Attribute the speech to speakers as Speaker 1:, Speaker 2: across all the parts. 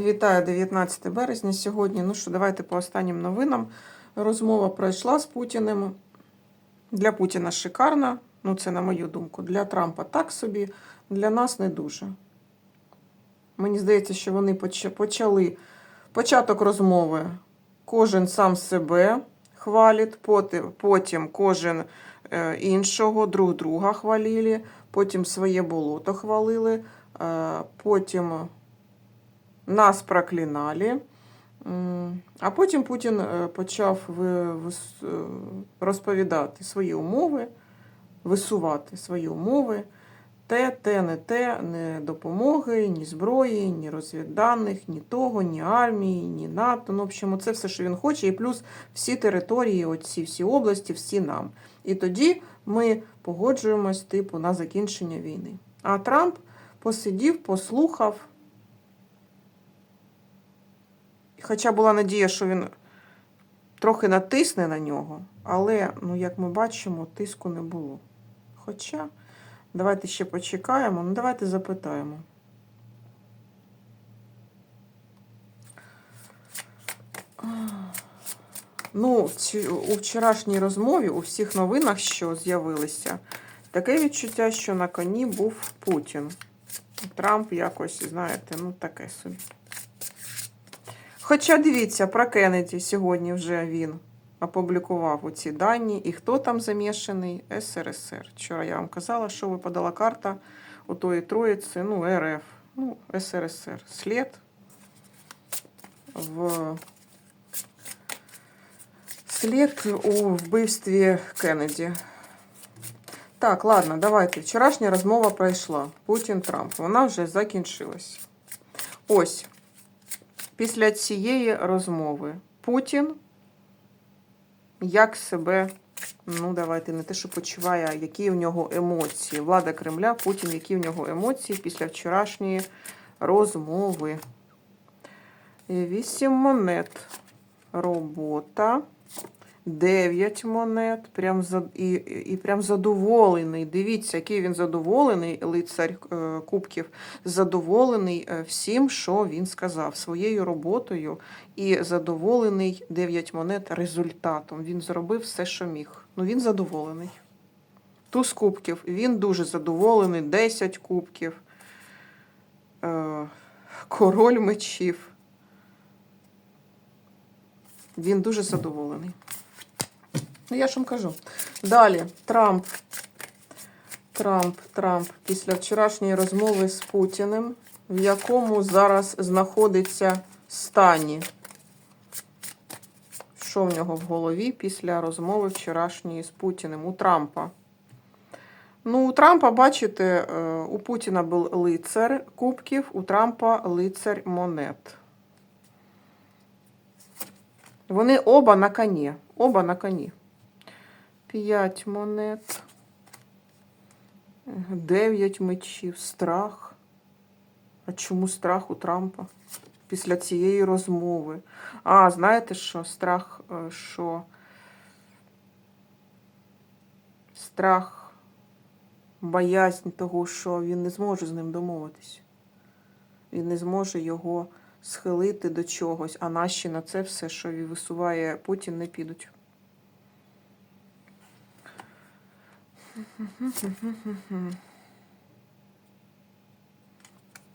Speaker 1: Вітаю 19 березня сьогодні. Ну що, давайте по останнім новинам. Розмова пройшла з Путіним. Для Путіна шикарна, ну це на мою думку. Для Трампа так собі, для нас не дуже. Мені здається, що вони почали початок розмови. Кожен сам себе хвалить, потім кожен е, іншого, друг друга хвалили, потім своє болото хвалили, е, потім нас проклинали. А потім Путін е, почав е, розповідати свої умови, висувати свої умови. Те, те, не те, не допомоги, ні зброї, ні розвідданих, ні того, ні армії, ні НАТО. Ну, в общем, це все, що він хоче, і плюс всі території, оці всі області, всі нам. І тоді ми погоджуємось, типу, на закінчення війни. А Трамп посидів, послухав. Хоча була надія, що він трохи натисне на нього, але, ну, як ми бачимо, тиску не було. Хоча, давайте ще почекаємо, ну давайте запитаємо. Ну, у вчорашній розмові, у всіх новинах, що з'явилися, таке відчуття, що на коні був Путін. Трамп якось, знаєте, ну таке собі. Хоча дивіться, про Кеннеді сьогодні вже він опублікував оці дані. І хто там замішаний? СРСР. Вчора я вам казала, що випадала карта у тої троїці, ну, РФ, ну, СРСР. Слід в слід у вбивстві Кеннеді. Так, ладно, давайте. Вчорашня розмова пройшла. Путін-Трамп. Вона вже закінчилась. Ось. Після цієї розмови Путін як себе, ну давайте не те, що почуває, а які в нього емоції. Влада Кремля, Путін, які в нього емоції після вчорашньої розмови. Вісім монет. Робота. Дев'ять монет. Прям і, і прям задоволений. Дивіться, який він задоволений, лицар е, Кубків, задоволений е, всім, що він сказав, своєю роботою, і задоволений 9 монет результатом. Він зробив все, що міг. Ну, він задоволений. Туз кубків. Він дуже задоволений. 10 кубків. Е, король мечів. Він дуже задоволений. Ну, я ж вам кажу. Далі, Трамп. Трамп, Трамп після вчорашньої розмови з Путіним, в якому зараз знаходиться стані. Що в нього в голові після розмови вчорашньої з Путіним у Трампа? Ну, у Трампа, бачите, е, у Путіна був лицар кубків, у Трампа лицар монет. Вони оба на коні. Оба на коні. П'ять монет. Дев'ять мечів. Страх. А чому страх у Трампа? Після цієї розмови. А, знаєте що? Страх, е, що? Страх, боязнь того, що він не зможе з ним домовитись. Він не зможе його схилити до чогось, а наші на це все, що висуває Путін, не підуть.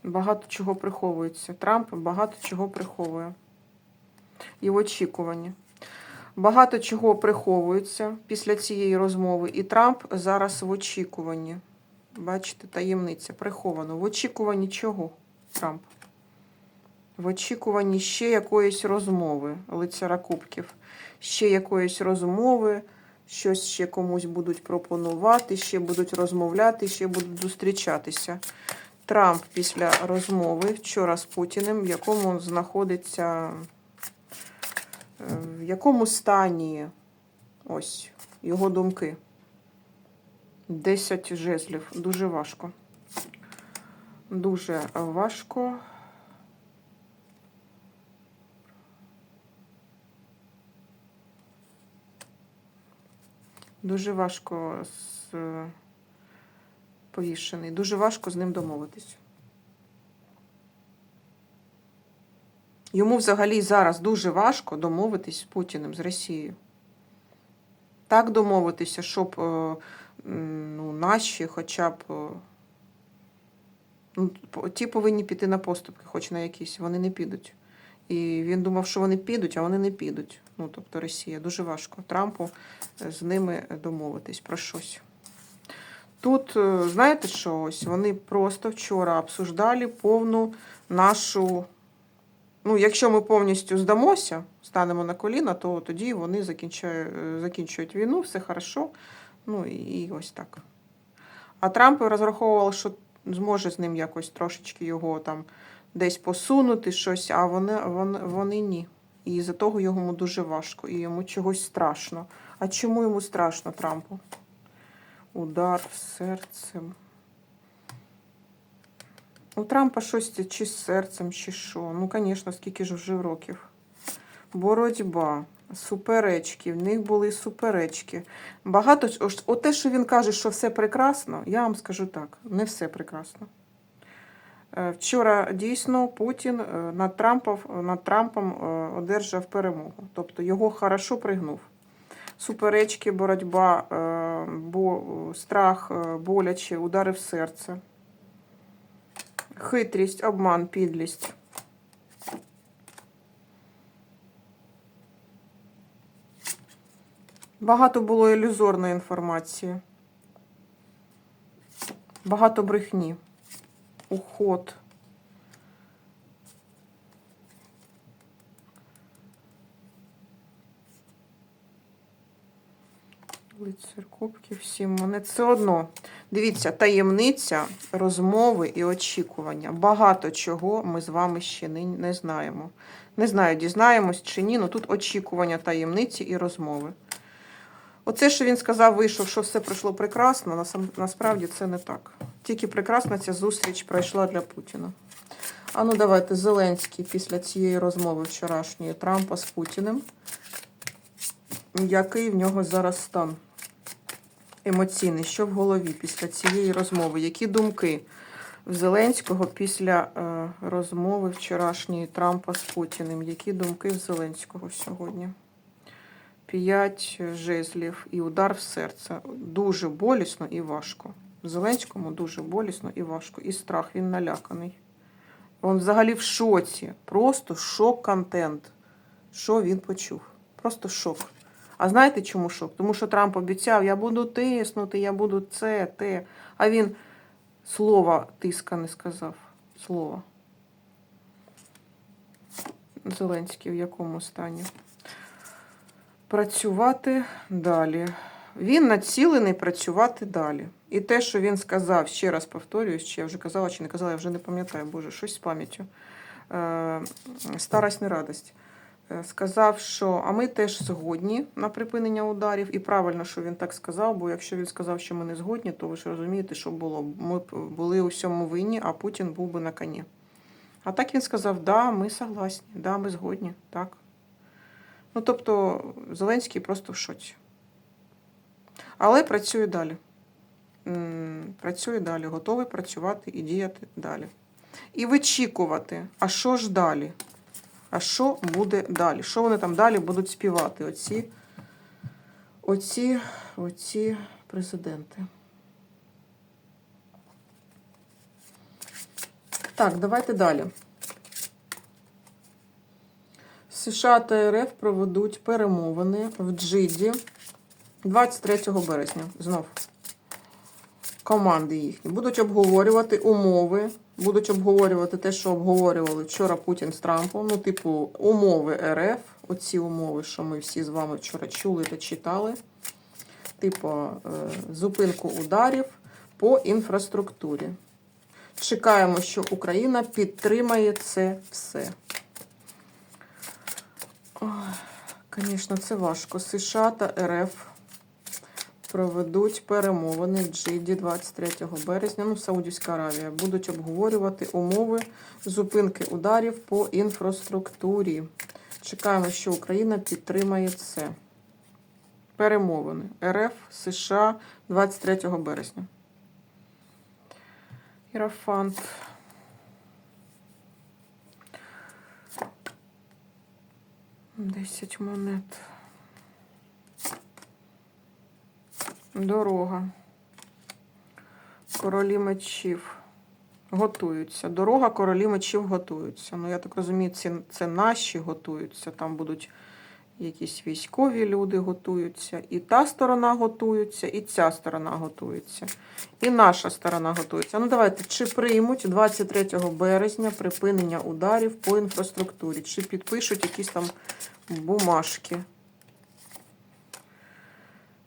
Speaker 1: Багато чого приховується. Трамп багато чого приховує. І в очікуванні. Багато чого приховується після цієї розмови. І Трамп зараз в очікуванні. Бачите, таємниця приховано. В очікуванні чого, Трамп? В очікуванні ще якоїсь розмови лицара кубків, ще якоїсь розмови, щось ще комусь будуть пропонувати, ще будуть розмовляти, ще будуть зустрічатися. Трамп після розмови вчора з Путіним, в якому знаходиться, е, в якому стані ось його думки. 10 жезлів. Дуже важко. Дуже важко. Дуже важко з е, повішений. Дуже важко з ним домовитись. Йому взагалі зараз дуже важко домовитись з Путіним, з Росією. Так домовитися, щоб е, ну, наші хоча б. е, Ну, ті повинні піти на поступки, хоч на якісь, вони не підуть. І він думав, що вони підуть, а вони не підуть. Ну, тобто Росія. Дуже важко Трампу е, з ними домовитись про щось. Тут, е, знаєте що, ось вони просто вчора обсуждали повну нашу. Ну, якщо ми повністю здамося, станемо на коліна, то тоді вони закінчають, закінчують війну, все хорошо. Ну і ось так. А Трамп розраховував, що зможе з ним якось трошечки його там десь посунути щось, а вони, вони, вони ні. І за того йому дуже важко, і йому чогось страшно. А чому йому страшно Трампу? Удар серцем. У Трампа щось чи з серцем, чи що. Ну, звісно, скільки ж вже років. Боротьба, суперечки, в них були суперечки. Багато от те, що він каже, що все прекрасно, я вам скажу так: не все прекрасно. Е, Вчора дійсно Путін е, над Трампом, над Трампом е, одержав перемогу. Тобто його хорошо пригнув. Суперечки, боротьба, е, бо, страх, е, боляче, удари в серце, хитрість, обман, підлість. Багато було ілюзорної інформації. Багато брехні. Уход. Лицар кубків, сім монет. Все одно. Дивіться, таємниця, розмови і очікування. Багато чого ми з вами ще не, не знаємо. Не знаю, дізнаємось чи ні, але тут очікування таємниці і розмови. Оце, що він сказав, вийшов, що все пройшло прекрасно, насправді це не так. Тільки прекрасна ця зустріч пройшла для Путіна. А ну давайте Зеленський після цієї розмови вчорашньої Трампа з Путіним. Який в нього зараз стан емоційний? Що в голові після цієї розмови? Які думки в Зеленського після е, розмови вчорашньої Трампа з Путіним? Які думки в Зеленського сьогодні? П'ять жезлів і удар в серце. Дуже болісно і важко. Зеленському дуже болісно і важко. І страх, він наляканий. Він взагалі в шоці. Просто шок-контент. Що він почув? Просто шок. А знаєте чому шок? Тому що Трамп обіцяв, я буду тиснути, я буду це, те. А він слова тиска не сказав. Слова. Зеленський в якому стані? Працювати далі. Він націлений працювати далі. І те, що він сказав, ще раз повторююсь, чи я вже казала, чи не казала, я вже не пам'ятаю, Боже, щось з пам'яттю. Е, старость не радость. Е, Сказав, що а ми теж згодні на припинення ударів. І правильно, що він так сказав, бо якщо він сказав, що ми не згодні, то ви ж розумієте, що було. Ми були у всьому винні, а Путін був би на коні. А так він сказав: да, ми согласні, да, ми згодні, так. Ну, тобто, Зеленський просто в шоці. Але працює далі. Працює далі, готовий працювати і діяти далі. І вичікувати, а що ж далі? А що буде далі? Що вони там далі будуть співати? Оці, оці, оці президенти. Так, давайте далі. США та РФ проведуть перемовини в Джиді 23 березня. Знов. Команди їхні. Будуть обговорювати умови, будуть обговорювати те, що обговорювали вчора Путін з Трампом. Ну, типу, умови РФ, оці умови, що ми всі з вами вчора чули та читали. Типу, е, зупинку ударів по інфраструктурі. Чекаємо, що Україна підтримає це все. Звісно, це важко. США та РФ проведуть перемовини в Джиді 23 березня, ну, Саудівська Аравія, будуть обговорювати умови зупинки ударів по інфраструктурі. Чекаємо, що Україна підтримає це. Перемовини РФ, США 23 березня. Ірафант. 10 монет. Дорога. Королі мечів готуються. Дорога королі мечів готуються. Ну, я так розумію, це, наші готуються. Там будуть якісь військові люди готуються. І та сторона готується, і ця сторона готується. І наша сторона готується. Ну, давайте, чи приймуть 23 березня припинення ударів по інфраструктурі, чи підпишуть якісь там бумажки.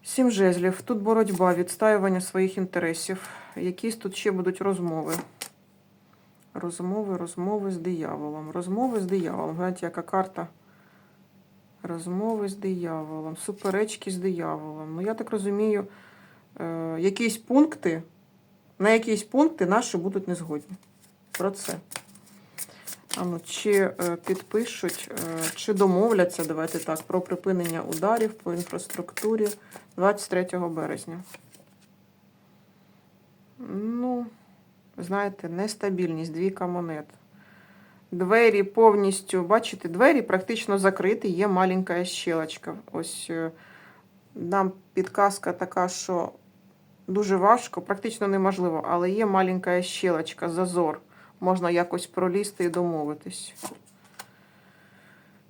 Speaker 1: Сім жезлів. Тут боротьба, відстаювання своїх інтересів. Якісь тут ще будуть розмови. Розмови, розмови з дияволом. Розмови з дияволом. Гляньте, яка карта. Розмови з дияволом. Суперечки з дияволом. Ну, я так розумію, е, якісь пункти, на якісь пункти наші будуть незгодні. Про це. А ну, чи е, підпишуть, е, чи домовляться, давайте так, про припинення ударів по інфраструктурі 23 березня. Ну, знаєте, нестабільність, двійка монет. Двері повністю, бачите, двері практично закриті, є маленька щелочка. Ось е, нам підказка така, що дуже важко, практично неможливо, але є маленька щелочка, зазор. Можна якось пролізти і домовитись.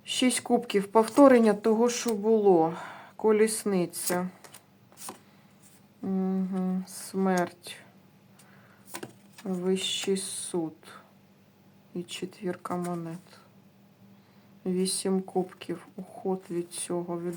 Speaker 1: Шість кубків. Повторення того, що було. Колісниця. Угу. Смерть. Вищий суд. І четвірка монет. Вісім кубків. Уход від цього. Від...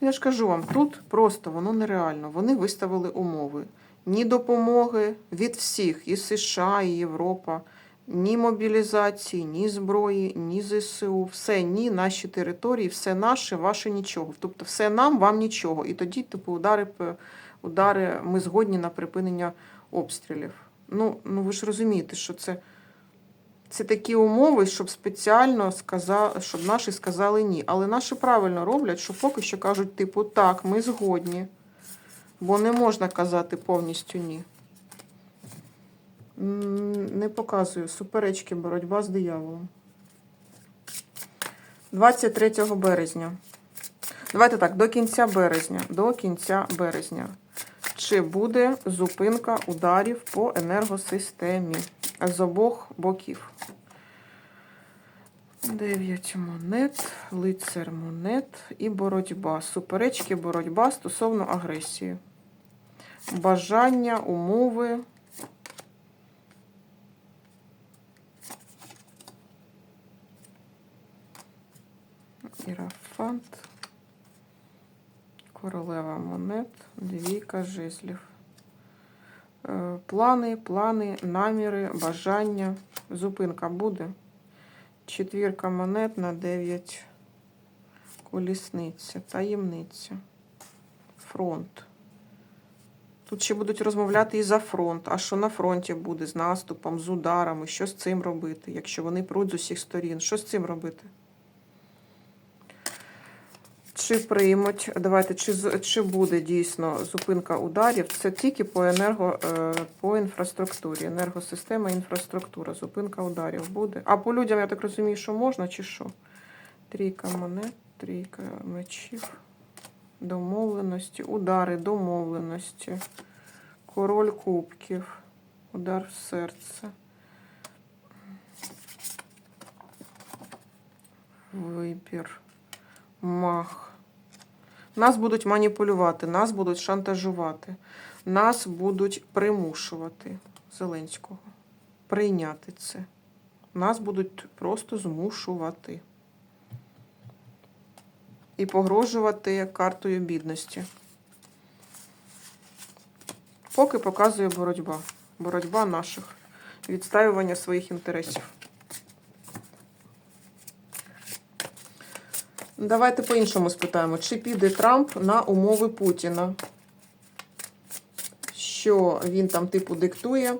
Speaker 1: Ну, Я ж кажу вам, тут просто воно нереально. Вони виставили умови. Ні допомоги від всіх, і США, і Європа, ні мобілізації, ні зброї, ні ЗСУ. Все ні, наші території, все наше, ваше нічого. Тобто все нам, вам нічого. І тоді, типу, удари, удари ми згодні на припинення обстрілів. Ну, ну ви ж розумієте, що це, це такі умови, щоб спеціально сказали, щоб наші сказали ні. Але наші правильно роблять, що поки що кажуть, типу, так, ми згодні. Бо не можна казати повністю ні. Не показую. Суперечки, боротьба з дияволом. 23 березня. Давайте так, до кінця березня. До кінця березня. Чи буде зупинка ударів по енергосистемі з обох боків? 9 монет, лицар монет і боротьба. Суперечки, боротьба стосовно агресії. Бажання, умови. Ірафант. Королева монет, двійка жезлів. Е, Плани, плани, наміри, бажання. Зупинка буде. Четвірка монет на 9 колісниця, таємниця. Фронт. Тут ще будуть розмовляти і за фронт. А що на фронті буде з наступом, з ударами? Що з цим робити? Якщо вони пруть з усіх сторін, що з цим робити? Чи приймуть, давайте, чи, чи буде дійсно зупинка ударів? Це тільки по енерго, е, по інфраструктурі. Енергосистема, інфраструктура. Зупинка ударів буде. А по людям, я так розумію, що можна, чи що? Трійка монет, трійка мечів, домовленості, удари, домовленості, король кубків, удар в серце. Вибір. Мах. Нас будуть маніпулювати, нас будуть шантажувати, нас будуть примушувати Зеленського прийняти це. Нас будуть просто змушувати. І погрожувати картою бідності. Поки показує боротьба. Боротьба наших. Відстаювання своїх інтересів. Давайте по-іншому спитаємо, чи піде Трамп на умови Путіна? Що він там типу диктує?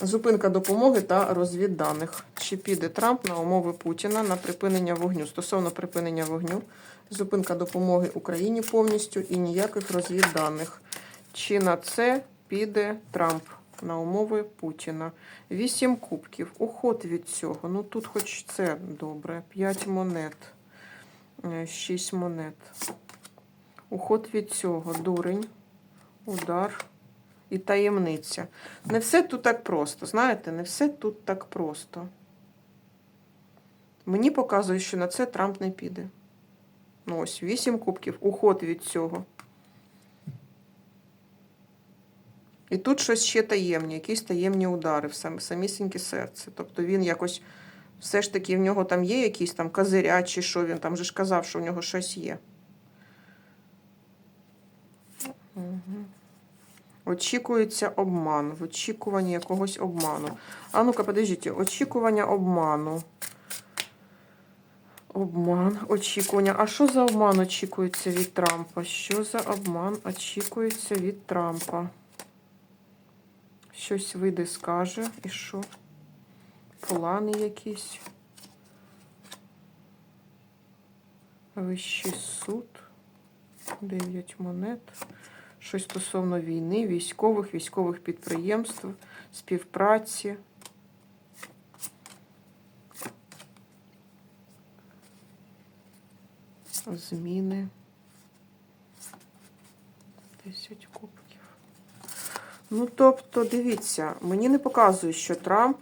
Speaker 1: Зупинка допомоги та розвідданих. Чи піде Трамп на умови Путіна на припинення вогню? Стосовно припинення вогню, зупинка допомоги Україні повністю і ніяких розвідданих. Чи на це піде Трамп? на умови Путіна. Вісім кубків. Уход від цього. Ну тут хоч це добре. П'ять монет. Е, Шість монет. Уход від цього. Дурень. Удар. І таємниця. Не все тут так просто. Знаєте, не все тут так просто. Мені показує, що на це Трамп не піде. Ну ось, вісім кубків. Уход від цього. І тут щось ще таємні, якісь таємні удари в самісіньке серце. Тобто він якось все ж таки в нього там є якісь там козиря, чи що він там же ж казав, що в нього щось є. Угу. Очікується обман, в очікуванні якогось обману. А ну-ка, подождіть, очікування обману. Обман, очікування. А що за обман очікується від Трампа? Що за обман очікується від Трампа? Щось вийде, скаже. І що? Плани якісь. Вищий суд. Дев'ять монет. Щось стосовно війни, військових, військових підприємств, співпраці. Зміни. 10 кубків. Ну, тобто, дивіться, мені не показує, що Трамп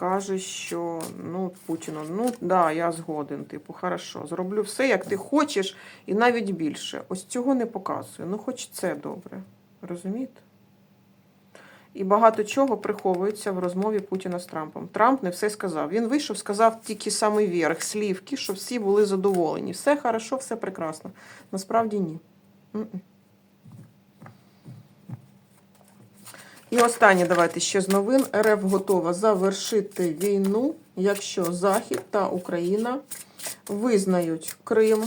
Speaker 1: скаже, що ну, Путіну, ну да, я згоден. Типу, хорошо, зроблю все, як ти хочеш, і навіть більше. Ось цього не показує. Ну, хоч це добре. Розумієте? І багато чого приховується в розмові Путіна з Трампом. Трамп не все сказав. Він вийшов, сказав тільки самий верх, слівки, щоб всі були задоволені. Все хорошо, все прекрасно. Насправді ні. І останнє, давайте ще з новин. РФ готова завершити війну, якщо Захід та Україна визнають Крим,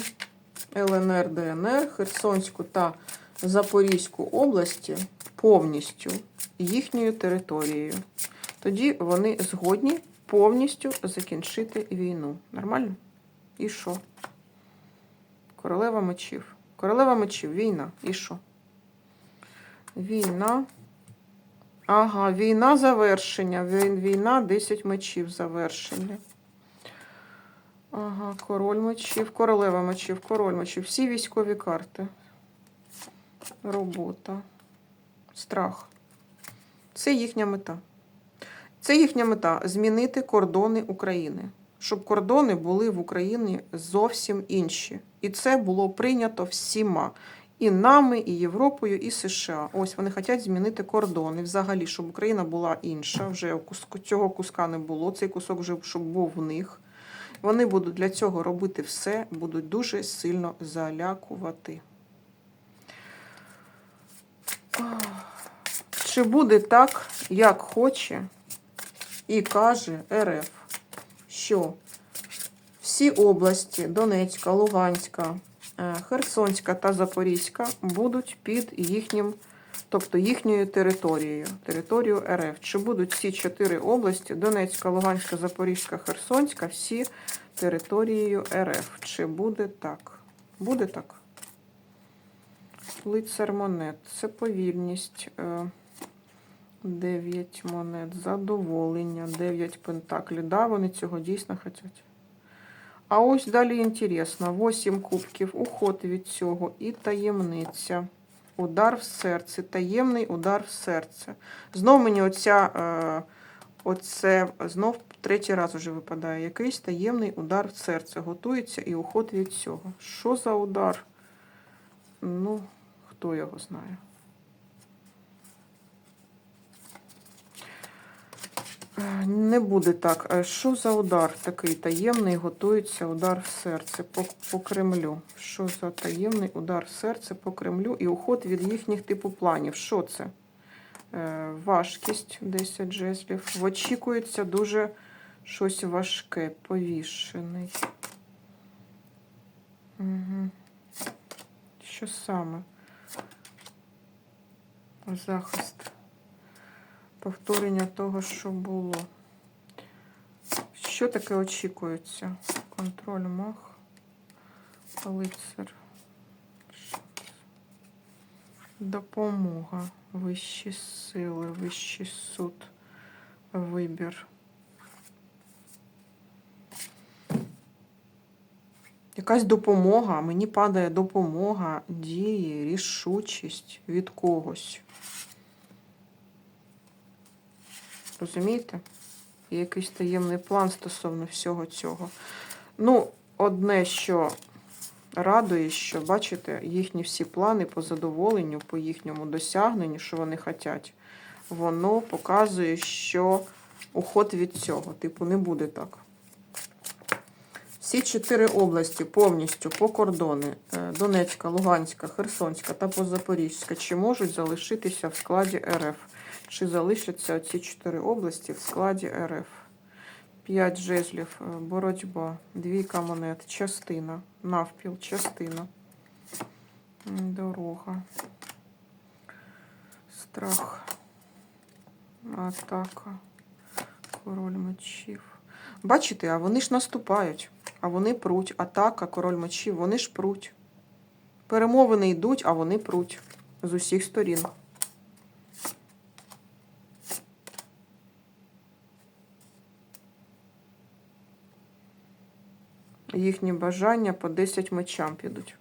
Speaker 1: ЛНР, ДНР, Херсонську та Запорізьку області повністю їхньою територією. Тоді вони згодні повністю закінчити війну. Нормально? І що? Королева мечів. Королева мечів, війна. І що? Війна. Ага, війна завершення. Війна 10 мечів завершення. Ага, король мечів, королева мечів, король мечів. Всі військові карти. Робота. Страх. Це їхня мета. Це їхня мета змінити кордони України. Щоб кордони були в Україні зовсім інші. І це було прийнято всіма. І нами, і Європою, і США. Ось вони хочуть змінити кордони взагалі, щоб Україна була інша. Вже цього куска не було. Цей кусок вже щоб був в них. Вони будуть для цього робити все, будуть дуже сильно залякувати. Чи буде так, як хоче і каже РФ, що всі області Донецька, Луганська, Херсонська та Запорізька будуть під їхнім, тобто їхньою територією, територією РФ. Чи будуть ці чотири області Донецька, Луганська, Запорізька, Херсонська, всі територією РФ? Чи буде так? Буде так? Лицар монет. Це повільність. е, 9 монет. Задоволення. 9 пентаклів. Да, вони цього дійсно хочуть. А ось далі інтересно. 8 кубків. Уход від цього. І таємниця. Удар в серце. Таємний удар в серце. Знов мені оця. Е, Оце знов третій раз уже випадає. Якийсь таємний удар в серце. Готується і уход від цього. Що за удар? Ну, хто його знає. Не буде так. Е, Що за удар такий таємний? Готується удар в серце по, по Кремлю. Що за таємний удар в серце по Кремлю і уход від їхніх типу планів? Що це? Е, Важкість 10 жезлів. Очікується дуже щось важке, повішений. Угу. Що саме? Захист. Повторення того, що було. Що таке очікується? Контроль мах. Лицар. Допомога. Вищі сили, вищий суд. Вибір. Якась допомога, мені падає допомога, дії, рішучість від когось. Розумієте? Є якийсь таємний план стосовно всього цього. Ну, одне, що радує, що бачите, їхні всі плани по задоволенню, по їхньому досягненню, що вони хочуть, воно показує, що уход від цього. Типу, не буде так. Всі чотири області повністю по кордони е, Донецька, Луганська, Херсонська та Позапорізька, чи можуть залишитися в складі РФ? Чи залишаться ці чотири області в складі РФ? П'ять жезлів, е, боротьба, двійка монет, частина, навпіл, частина, дорога, страх, атака, король мечів. Бачите, а вони ж наступають, а вони пруть. Атака, король мечів, вони ж пруть. Перемовини йдуть, а вони пруть з усіх сторін. Їхні бажання по 10 мечам підуть.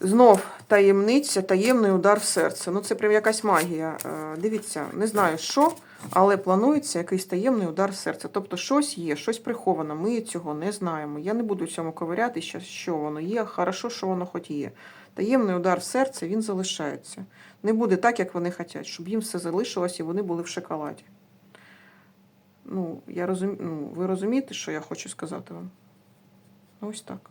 Speaker 1: Знов таємниця, таємний удар в серце. Ну, це прям якась магія. Е, Дивіться, не знаю що, але планується якийсь таємний удар в серце. Тобто щось є, щось приховано. Ми цього не знаємо. Я не буду в цьому ковиряти, що, що воно є. Хорошо, що воно хоч є. Таємний удар в серце, він залишається. Не буде так, як вони хочуть, щоб їм все залишилось і вони були в шоколаді. Ну, я розум... ну, ви розумієте, що я хочу сказати вам? Ось так.